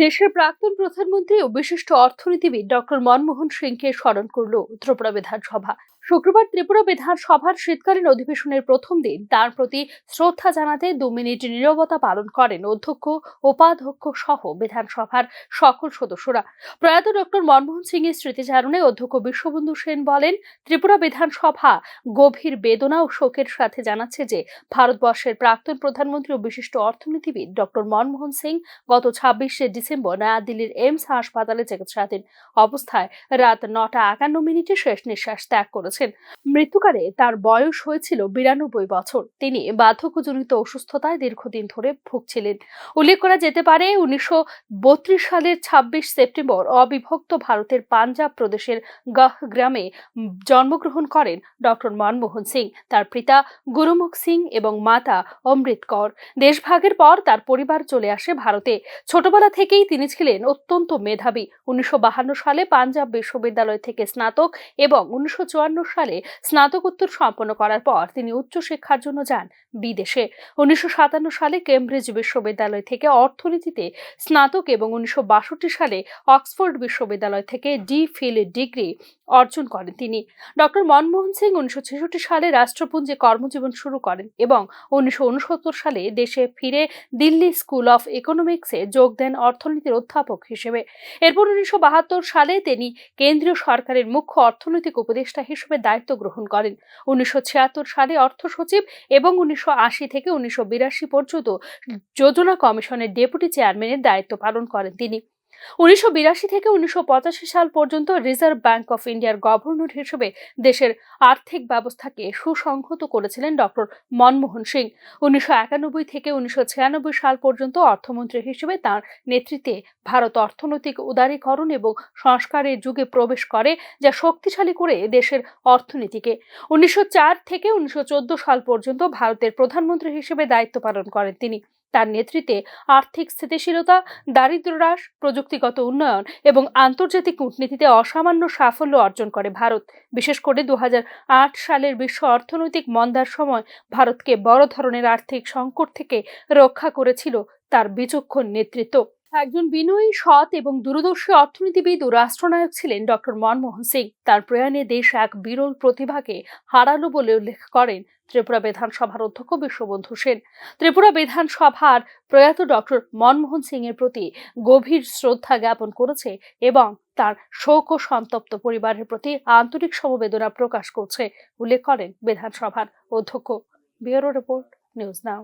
দেশের প্রাক্তন প্রধানমন্ত্রী ও বিশিষ্ট অর্থনীতিবিদ ডক্টর মনমোহন সিংকে স্মরণ করল ত্রিপুরা বিধানসভা। শুক্রবার ত্রিপুরা বিধানসভার শীতকালীন অধিবেশনের প্রথম দিন তার প্রতি শ্রদ্ধা জানাতে দু মিনিট নীরবতা পালন করেন অধ্যক্ষ, উপাধ্যক্ষ সহ বিধানসভার সকল সদস্যরা। প্রয়াত ডক্টর মনমোহন সিং এর স্মৃতিচারণে অধ্যক্ষ বিশ্ববন্ধু সেন বলেন, ত্রিপুরা বিধানসভা গভীর বেদনা ও শোকের সাথে জানাচ্ছে যে ভারতবর্ষের প্রাক্তন প্রধানমন্ত্রী ও বিশিষ্ট অর্থনীতিবিদ ডক্টর মনমোহন সিং গত ছাব্বিশে ডিসেম্বর নয়াদিল্লির এইমস হাসপাতালে চিকিৎসাধীন অবস্থায় রাত নটা একান্ন মিনিটে শেষ নিঃশ্বাস ত্যাগ করেছেন। মৃত্যুকালে তার বয়স হয়েছিল বিরানব্বই বছর। তিনি বার্ধক্যজনিত অসুস্থতায় দীর্ঘদিন ধরে ভুগছিলেন। উল্লেখ করা যেতে পারে, উনিশশো বত্রিশ সালের ছাব্বিশ সেপ্টেম্বর অবিভক্ত ভারতের পাঞ্জাব প্রদেশের গাহ গ্রামে জন্মগ্রহণ করেন ডক্টর মনমোহন সিং। তার পিতা গুরুমুখ সিং এবং মাতা অমৃত কর দেশভাগের পর তার পরিবার চলে আসে ভারতে। ছোটবেলা থেকেই তিনি ছিলেন অত্যন্ত মেধাবী। উনিশশো সালে পাঞ্জাব বিশ্ববিদ্যালয় থেকে স্নাতক এবং উনিশশো চুয়ান্ন সালে স্নাতকোত্তর সম্পন্ন করার পর তিনি উচ্চশিক্ষার জন্য যান বিদেশে। উনিশশো সাতান্ন সালে কেমব্রিজ বিশ্ববিদ্যালয় থেকে অর্থনীতিতে স্নাতক এবং উনিশশো বাষট্টি সালে অক্সফোর্ড বিশ্ববিদ্যালয় থেকে ডি ফিল ডিগ্রি অর্জন করেন তিনি। ডক্টর মনমোহন সিং উনিশশো ছেষট্টি সালে রাষ্ট্রপুঞ্জে কর্মজীবন শুরু করেন এবং উনিশশো উনসত্তর সালে দেশে ফিরে দিল্লি স্কুল অফ ইকোনমিক্সে যোগ দেন অর্থনীতির অধ্যাপক হিসেবে। এরপর উনিশশো বাহাত্তর সালে তিনি কেন্দ্রীয় সরকারের মুখ্য অর্থনৈতিক উপদেষ্টা হিসেবে দায়িত্ব গ্রহণ করেন। উনিশশো ছিয়াত্তর সালে অর্থ সচিব এবং উনিশশো আশি থেকে উনিশশো বিরাশি পর্যন্ত যোজনা কমিশনের ডেপুটি চেয়ারম্যানের দায়িত্ব পালন করেন তিনি। উনিশশো বিরাশি থেকে উনিশশো পঁচাশি সাল পর্যন্ত রিজার্ভ ব্যাংক অফ ইন্ডিয়ার গভর্নর হিসেবে দেশের আর্থিক ব্যবস্থাকে সুসংহত করেছিলেন ডক্টর মনমোহন সিং। উনিশশো একানব্বই থেকে উনিশশো ছিয়ানব্বই সাল পর্যন্ত অর্থমন্ত্রী হিসেবে তার নেতৃত্বে ভারত অর্থনৈতিক উদারীকরণ এবং সংস্কারের যুগে প্রবেশ করে, যা শক্তিশালী করে দেশের অর্থনীতিকে। উনিশশো চার থেকে উনিশশো চোদ্দ সাল পর্যন্ত ভারতের প্রধানমন্ত্রী হিসেবে দায়িত্ব পালন করেন তিনি। তার নেতৃত্বে আর্থিক স্থিতিশীলতা দারিদ্র হ্রাস, প্রযুক্তিগত উন্নয়ন এবং আন্তর্জাতিক কূটনীতিতে অসামান্য সাফল্য অর্জন করে ভারত। বিশেষ করে দু সালের বিশ্ব অর্থনৈতিক মন্দার সময় ভারতকে বড় ধরনের আর্থিক সংকট থেকে রক্ষা করেছিল তার বিচক্ষণ নেতৃত্ব। একজন বিনয়ী, সৎ এবং দূরদর্শী অর্থনীতিবিদ ও রাষ্ট্রনায়ক ছিলেন ডক্টর মনমোহন সিং। তার প্রয়াণে দেশ এক বিরল প্রতিভাকে হারালো বলে উল্লেখ করেন ত্রিপুরা বিধানসভার অধ্যক্ষ বিশ্ববন্ধু সেন। ত্রিপুরা বিধানসভার প্রয়াত ডক্টর মনমোহন সিং এর প্রতি গভীর শ্রদ্ধা জ্ঞাপন করেছে এবং তার শোক ও সন্তপ্ত পরিবারের প্রতি আন্তরিক সমবেদনা প্রকাশ করছে, উল্লেখ করেন বিধানসভার অধ্যক্ষ। Bureau report, news now.